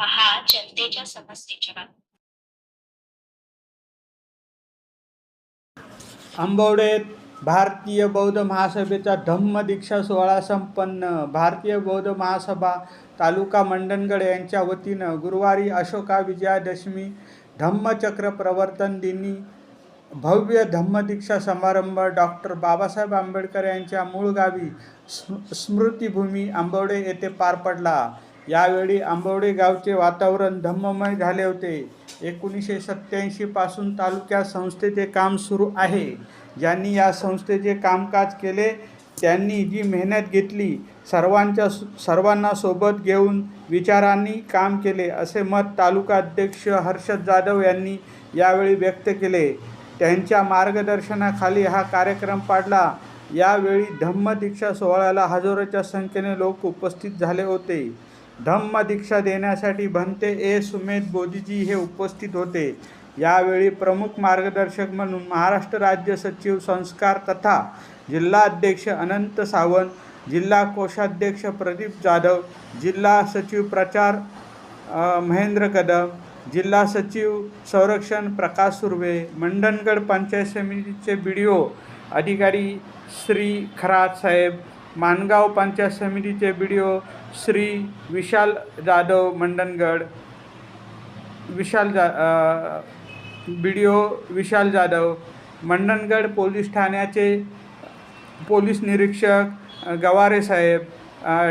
पहा जनतेच्या समस्येच्या बाबतीत. आंबवडेत भारतीय बौद्ध महासभेचा धम्म दीक्षा सोहळा संपन्न. भारतीय बौद्ध महासभा तालुका मंडणगड यांच्या वतीनं गुरुवारी अशोका विजयादशमी धम्मचक्र प्रवर्तन दिनी भव्य धम्मदीक्षा समारंभ डॉक्टर बाबासाहेब आंबेडकर यांच्या मूळ गावी स्म स्मृतिभूमी आंबवडे येथे पार पडला. यावेळी आंबवडे गावचे वातावरण धम्ममय झाले होते. एकोणीसशे सत्त्याऐंशीपासून तालुक्यात संस्थेचे काम सुरू आहे. ज्यांनी या संस्थेचे कामकाज केले त्यांनी जी मेहनत घेतली सर्वांच्या सर्वांना सोबत घेऊन विचारांनी काम केले असे मत तालुका अध्यक्ष हर्षद जाधव यांनी यावेळी व्यक्त केले. त्यांच्या मार्गदर्शनाखाली हा कार्यक्रम पाडला. यावेळी धम्म दीक्षा सोहळ्याला हजारोच्या संख्येने लोक उपस्थित झाले होते. धम्म दीक्षा देण्यासाठी भंते ए सुमेध बोधीजी हे उपस्थित होते. यावेळी प्रमुख मार्गदर्शक म्हणून महाराष्ट्र राज्य सचिव संस्कार तथा जिल्हाध्यक्ष अनंत सावंत जिल्हा कोषाध्यक्ष प्रदीप जाधव जिल्हा सचिव प्रचार महेंद्र कदम जिल्हा सचिव संरक्षण प्रकाश सुर्वे मंडणगड पंचायत समितीचे बी डी ओ अधिकारी श्री खरात साहेब माणगाव पंचायत समितीचे B D O Shri Vishal Jadhav Mandangad Vishal जा B D O Vishal Jadhav Mandangad police ठाण्याचे पोलीस निरीक्षक गवारे साहेब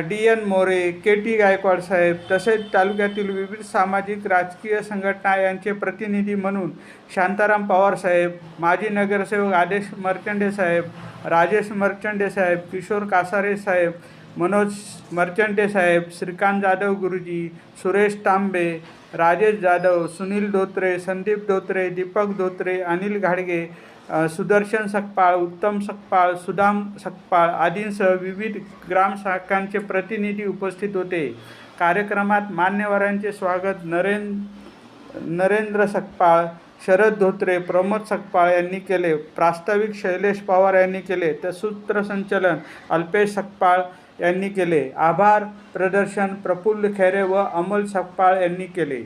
D N More K T Gaikwad साहेब तसेच तालुक्यातील विविध सामाजिक राजकीय संघटना यांचे प्रतिनिधी म्हणून शांताराम पवार साहेब माजी नगरसेवक आदेश मर्चंडे साहेब राजेश मर्चंडे साहेब किशोर कासारे साहेब मनोज मर्चंटे साहेब श्रीकांत जाधव गुरुजी सुरेश तांबे राजेश जाधव सुनील धोत्रे संदीप धोत्रे दीपक धोत्रे अनिल घाडगे सुदर्शन सकपाळ उत्तम सकपाळ सुदाम सकपाळ आदींसह विविध ग्रामशाखांचे प्रतिनिधी उपस्थित होते. कार्यक्रमात मान्यवरांचे स्वागत नरेंद्र नरेंद्र सकपाळ शरद धोत्रे प्रमोद सकपाळ यांनी केले. प्रास्ताविक शैलेश पवार यांनी केले. तर सूत्रसंचलन अल्पेश सकपाळ यांनी केले. आभार प्रदर्शन प्रफुल्ल खैरे व अमोल सकपाळ यांनी केले.